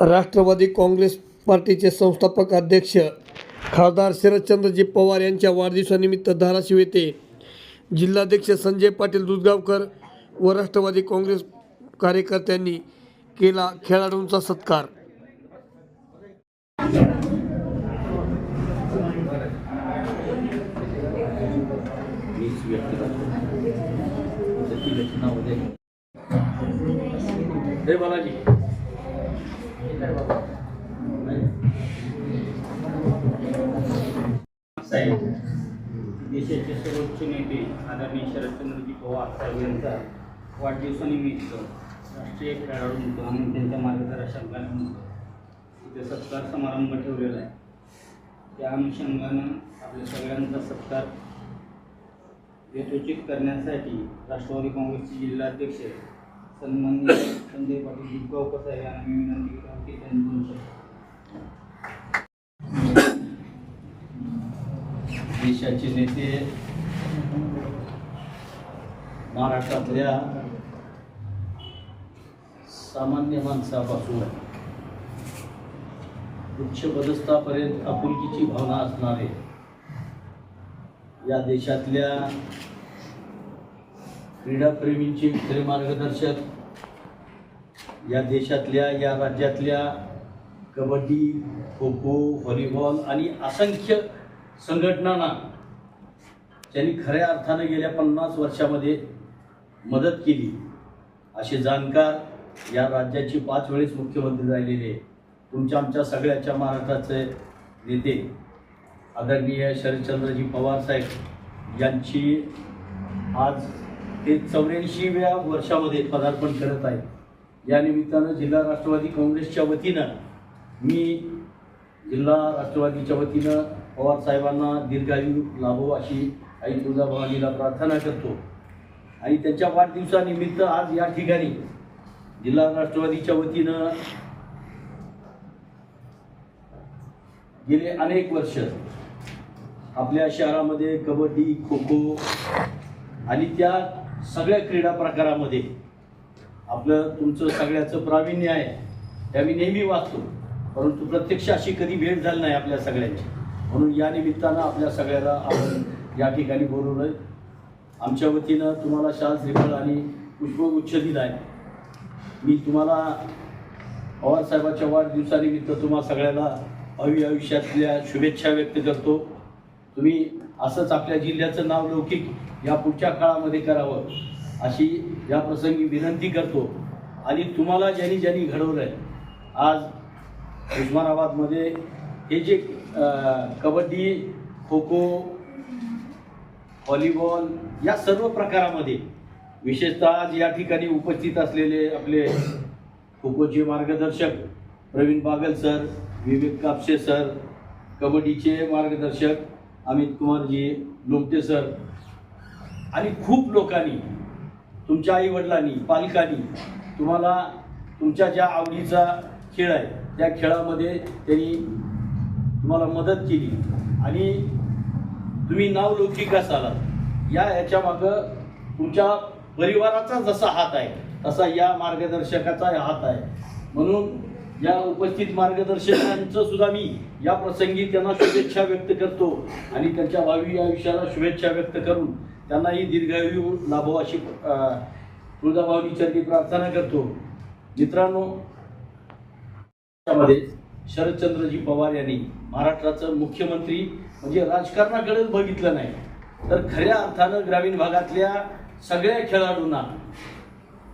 राष्ट्रवादी काँग्रेस पार्टीचे संस्थापक अध्यक्ष खासदार शरदचंद्रजी पवार यांच्या वाढदिवसानिमित्त धाराशिव येथे जिल्हाध्यक्ष संजय पाटील दुधगावकर व राष्ट्रवादी काँग्रेस कार्यकर्त्यांनी केला खेळाडूंचा सत्कार. बालाजी साहेब देशाचे सर्वोच्च नेते आदरणीय शरदचंद्रजी पवार साहेब यांचा वाढदिवसानिमित्त राष्ट्रीय खेळाडू आणि त्यांच्या मार्गदर्शकाने तिथे सत्कार समारंभ ठेवलेला आहे. त्या अनुषंगानं आपल्या सगळ्यांचा सत्कार यथोचित करण्यासाठी राष्ट्रवादी काँग्रेसचे जिल्हाध्यक्ष सन्मान्य संजय पाटील दुधगावकर साहेब यांना मी विनंती करतो की त्यांनी दोन शब्द देशाचे नेते महाराष्ट्रातल्या सामान्य माणसापासून उच्च पदस्थापर्यंत आपुलकीची भावना असणारे या देशातल्या क्रीडाप्रेमींचे खरे मार्गदर्शक या देशातल्या या राज्यातल्या कबड्डी खो खो व्हॉलीबॉल आणि असंख्य संघटनांना त्यांनी खऱ्या अर्थानं गेल्या पन्नास वर्षामध्ये मदत केली. असे जाणकार या राज्याचे पाच वेळेस मुख्यमंत्री राहिलेले तुमच्या आमच्या सगळ्याच्या महाराष्ट्राचे नेते आदरणीय शरदचंद्रजी पवार साहेब यांची आज ते चौऱ्याऐंशीव्या वर्षामध्ये पदार्पण करत आहेत. या निमित्तानं जिल्हा राष्ट्रवादी काँग्रेसच्या वतीनं मी जिल्हा राष्ट्रवादीच्या वतीनं पवार साहेबांना दीर्घायू लाभो अशी आई तुळजाभवानीला प्रार्थना करतो. आणि त्यांच्या वाढदिवसानिमित्त आज या ठिकाणी जिल्हा राष्ट्रवादीच्या वतीनं गेले अनेक वर्ष आपल्या शहरामध्ये कबड्डी खो खो आणि त्या सगळ्या क्रीडा प्रकारामध्ये आपलं तुमचं सगळ्याचं प्रावीण्य आहे त्या मी नेहमी वाचतो. परंतु प्रत्यक्ष अशी कधी भेट झाली नाही आपल्या सगळ्यांची. म्हणून या निमित्तानं आपल्या सगळ्याला आपण या ठिकाणी बोलवलं आमच्या वतीनं तुम्हाला शाल श्रीफळ आणि पुष्पगुच्छ दिला आहे मी तुम्हाला पवारसाहेबाच्या वाढदिवसानिमित्त तुम्हा सगळ्याला अवी आयुष्यातल्या शुभेच्छा व्यक्त करतो. तुम्ही असंच आपल्या जिल्ह्याचं नाव लौकिक या पुढच्या काळामध्ये करावं अशी या प्रसंगी विनंती करतो. आणि तुम्हाला ज्यांनी ज्यांनी घडवलं आहे आज उस्मानाबादमध्ये हे जे कबड्डी खो खो व्हॉलीबॉल या सर्व प्रकारामध्ये विशेषतः आज या ठिकाणी उपस्थित असलेले आपले खो खोचे मार्गदर्शक प्रवीण बागल सर विवेक कापसे सर कबड्डीचे मार्गदर्शक अमित कुमारजी लोमटे सर आणि खूप लोकांनी तुमच्या आईवडिलांनी पालकांनी तुम्हाला तुमच्या ज्या आवडीचा खेळ आहे त्या खेळामध्ये त्यांनी तुम्हाला मदत केली. आणि तुम्ही नावलौकिक असाला. या याच्या मागं तुमच्या परिवाराचा जसा हात आहे तसा या मार्गदर्शकाचा हात आहे. म्हणून या उपस्थित मार्गदर्शकांचं सुद्धा मी या प्रसंगी त्यांना शुभेच्छा व्यक्त करतो आणि त्यांच्या भावी आयुष्याला शुभेच्छा व्यक्त करून त्यांनाही दीर्घायू लाभो अशी अं, चरणी प्रार्थना करतो. मित्रांनो शरदचंद्रजी पवार यांनी महाराष्ट्राचं मुख्यमंत्री म्हणजे राजकारणाकडेच बघितलं नाही. तर खऱ्या अर्थानं ग्रामीण भागातल्या सगळ्या खेळाडूंना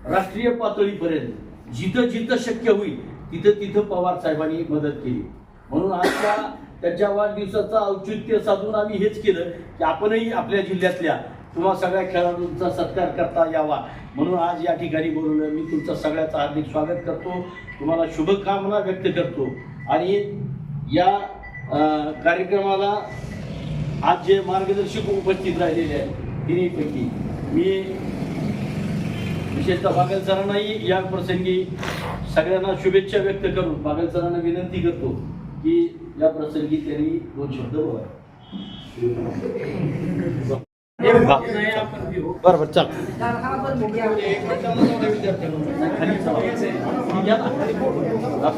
राष्ट्रीय पातळीपर्यंत जिथं जिथं शक्य होईल तिथं तिथं पवार साहेबांनी मदत केली. म्हणून आजच्या त्यांच्या वाढदिवसाचं औचित्य साधून आम्ही हेच केलं की आपणही आपल्या जिल्ह्यातल्या तुम्हा सगळ्या खेळाडूंचा सत्कार करता यावा. म्हणून आज या ठिकाणी बोलवलं. मी तुमचं सगळ्याचं हार्दिक स्वागत करतो. तुम्हाला शुभकामना व्यक्त करतो. आणि या कार्यक्रमाला आज जे मार्गदर्शक उपस्थित राहिलेले आहेत तिन्हीपैकी मी विशेषतः बागल सरांनाही या प्रसंगी सगळ्यांना शुभेच्छा व्यक्त करून बागल सरांना विनंती करतो की या प्रसंगी त्यांनी दोन शब्द बोला बरं बरं चल.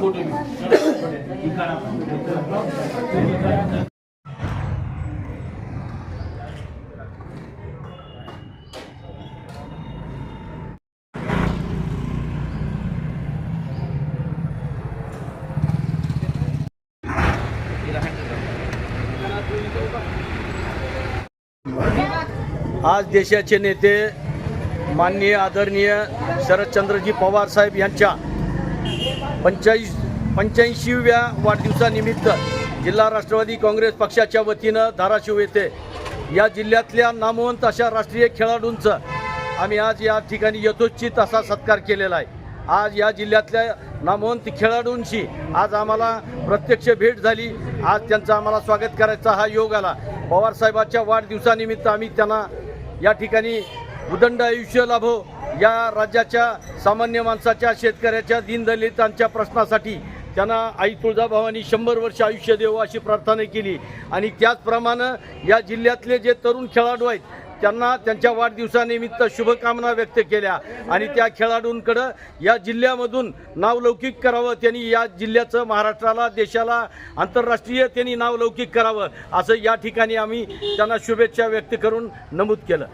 फोटो आज देशाचे नेते माननीय आदरणीय शरदचंद्रजी पवार साहेब यांच्या पंचाळीस पंच्याऐंशीव्या वाढदिवसानिमित्त जिल्हा राष्ट्रवादी काँग्रेस पक्षाच्या वतीनं धाराशिव येथे या जिल्ह्यातल्या नामवंत अशा राष्ट्रीय खेळाडूंचं आम्ही आज या ठिकाणी यथोचित असा सत्कार केलेला आहे. आज या जिल्ह्यातल्या नामवंत खेळाडूंशी आज आम्हाला प्रत्यक्ष भेट झाली. आज त्यांचं आम्हाला स्वागत करायचा हा योग आला. पवारसाहेबाच्या वाढदिवसानिमित्त आम्ही त्यांना या ठिकाणी उदंड आयुष्य लाभो या राज्याच्या सामान्य माणसाच्या शेतकऱ्याच्या दीनदलितांच्या प्रश्नासाठी त्यांना आई तुळजाभवानी शंभर वर्ष आयुष्य देवो अशी प्रार्थना केली. आणि त्याचप्रमाणे या जिल्ह्यातले जे तरुण खेळाडू आहेत त्यांना त्यांच्या वाढदिवसानिमित्त शुभकामना व्यक्त केल्या. आणि त्या खेळाडूंकडं या जिल्ह्यामधून नावलौकिक करावं त्यांनी या जिल्ह्याचं महाराष्ट्राला देशाला आंतरराष्ट्रीय त्यांनी नावलौकिक करावं असं या ठिकाणी आम्ही त्यांना शुभेच्छा व्यक्त करून नमूद केलं.